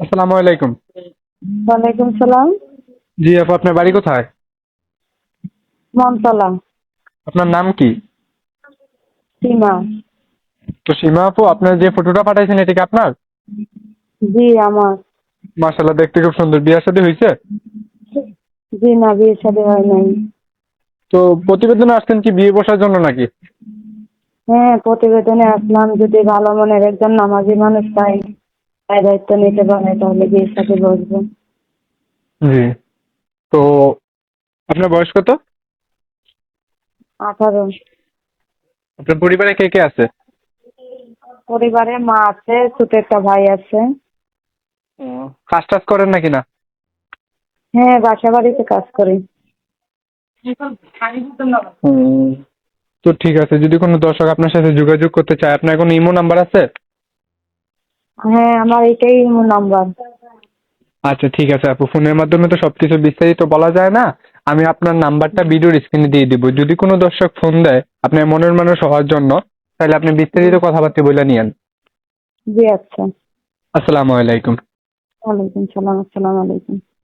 আসসালামু আলাইকুম। ওয়ালাইকুম সালাম। জি আপু আপনার বাড়ি কোথায়? মমতলা আপনার নাম কি? সীমা। তো সীমা আপু আপনার যে ফটোটা পাঠাইছেন এটা কি আপনার? জি আমার। মাশাল্লাহ দেখতে খুব সুন্দর। বিয়ের সাথে হয়েছে? জি না বিয়ে শাদী হয় নাই। তো প্রতিবেদনে আসছেন কি বিয়ে বসার জন্য নাকি? হ্যাঁ প্রতিবেদনে আসলাম যদি ভালো মনের একজন নামাজি মানুষ পাই। তাই দায়িত্ব নিতে পারে তাহলে বিয়ের সাথে বসবো। জি। তো আপনার বয়স কত? আঠারো। আপনার পরিবারে কে কে আছে? পরিবারে মা আছে ছোট একটা ভাই আছে। কাজ টাজ করেন নাকি না? হ্যাঁ বাসা বাড়িতে কাজ করি। তো ঠিক আছে যদি কোনো দর্শক আপনার সাথে যোগাযোগ করতে চায় আপনার কোনো ইমো নাম্বার আছে? হ্যাঁ আমার এটাই নাম্বার আচ্ছা ঠিক আছে আপু। ফোনের মাধ্যমে তো সবকিছু বিস্তারিত বলা যায় না। আমি আপনার নাম্বারটা ভিডিওর স্ক্রিনে দিয়ে দিব। যদি কোনো দর্শক ফোন দেয় আপনার মনের মানুষ হওয়ার জন্য তাহলে আপনি বিস্তারিত কথাবার্তা বলে নিয়েন। জি আচ্ছা। আসসালামু আলাইকুম। ওয়ালাইকুম সালাম আসসালামু আলাইকুম।